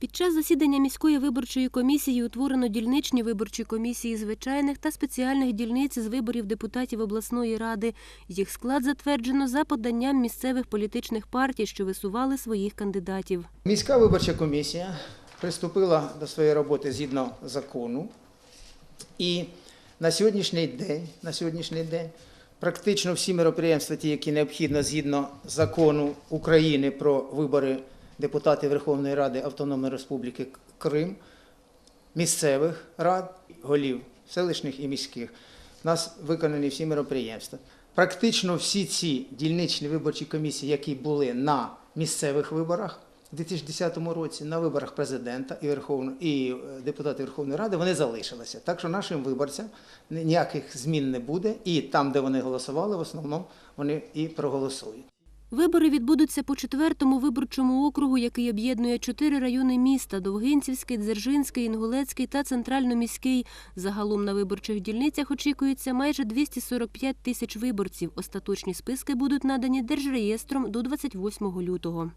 Під час засідання міської виборчої комісії утворено дільничні виборчі комісії звичайних та спеціальних дільниць з виборів депутатів обласної ради. Їх склад затверджено за поданням місцевих політичних партій, що висували своїх кандидатів. Міська виборча комісія приступила до своєї роботи згідно закону. І на сьогоднішній день, на сьогоднішній день практично всі мероприємства, ті, які необхідно згідно закону України про вибори депутатів Верховної Ради Автономної Республіки Крим, місцевих рад, голів селищних і міських. У нас виконані всі мероприємства. Практично всі ці дільничні виборчі комісії, які були на місцевих виборах у 2010 році, на виборах президента і, Верховно, і е, депутатів Верховної Ради, вони залишилися. Так що нашим виборцям ніяких змін не буде, і там, де вони голосували, в основному вони і проголосують. Вибори відбудуться по четвертому виборчому округу, який об'єднує чотири райони міста: Довгинцівський, Дзержинський, Інгулецький та центрально-міський. Загалом на виборчих дільницях очікується майже 245 тисяч виборців. Остаточні списки будуть надані Держреєстром до 28 лютого.